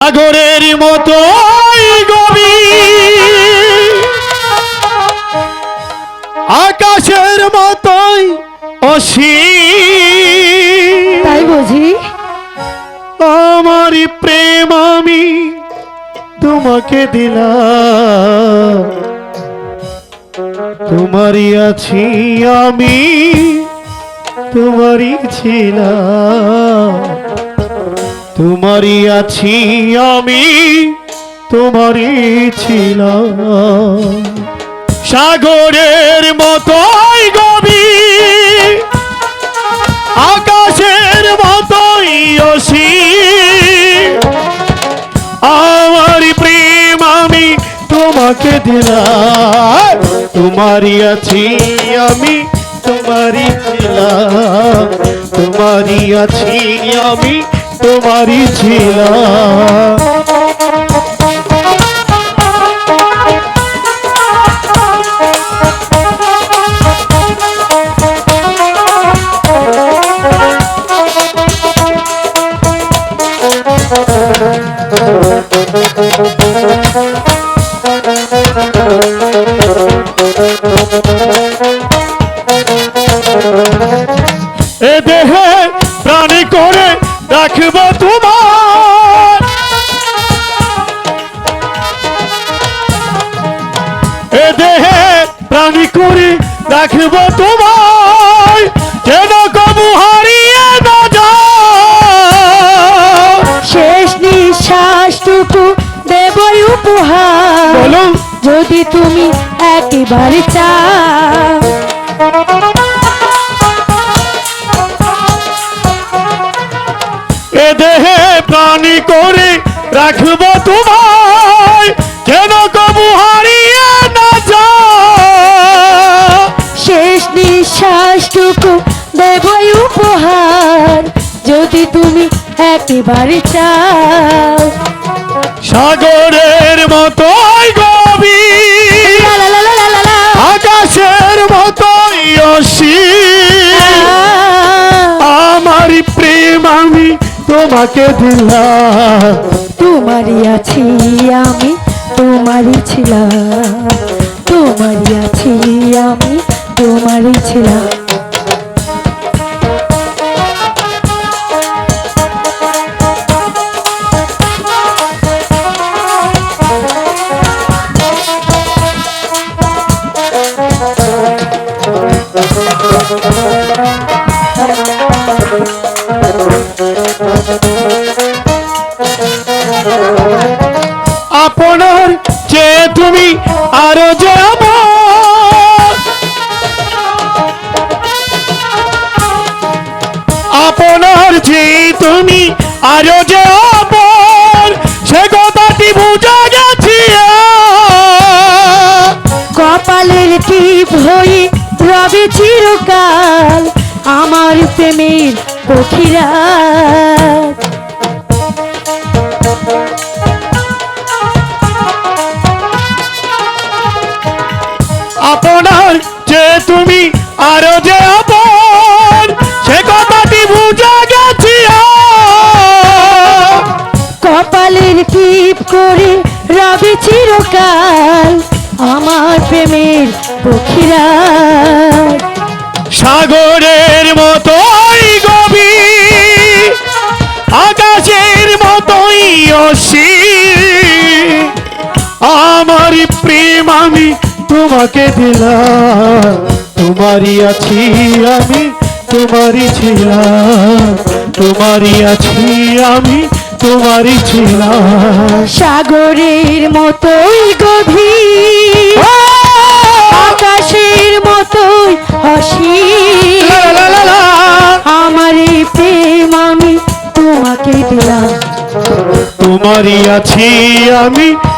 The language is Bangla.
সাগরের মতো আকাশের মতোই অসীম। তাই বুঝি? আমারই প্রেম আমি তোমাকে দিলাম। তোমারই আছি আমি তোমারই ছিলাম। তোমারই আছি আমি, তোমারই ছিলাম। সাগরের মতোই গভীর, আকাশের মতোই অসীম। আমার প্রেম আমি তোমাকে দিলাম, তোমারই আছি আমি, তোমারই ছিলাম। তোমারই আছি আমি তোমারই ছিলাম করে রাখব তোমার যেন কবু হারিয়ে না যাও শেষ নিঃশ্বাসটুকু দেবই উপহার। বলো। যদি তুমি একেবারে চাও। এ দেহে প্রাণী করে রাখব তোমায়। যেন কবু তুমি একেবারে চাও। সাগরের মতোই গভীর লা। আকাশের মতোই আমার প্রেম আমি তোমাকে দিলাম। তোমারই আছি আমি তোমারই ছিলাম। তোমারই আছি আমি তোমারই ছিলাম। আপনার যে তুমি আরও যে আপনার যে তুমি আরও যে সে কথাটি বুঝা রবি চিরকাল আমার প্রেমের পক্ষীরা আপনার যে তুমি আরও যে আপন সে কথাটি বুঝা গেছি কপালের টিপ করে রবি চিরকাল আমার প্রেমের পক্ষীরা আমি তোমাকে দিলাম। তোমারই আছি আমি তোমারই ছিলাম। তোমারই আছি আমি তোমারই ছিলাম। সাগরের মতোই গভীর আকাশের মতোই লা। আমার প্রেম আমি তোমাকে দিলাম। তোমারই আছি আমি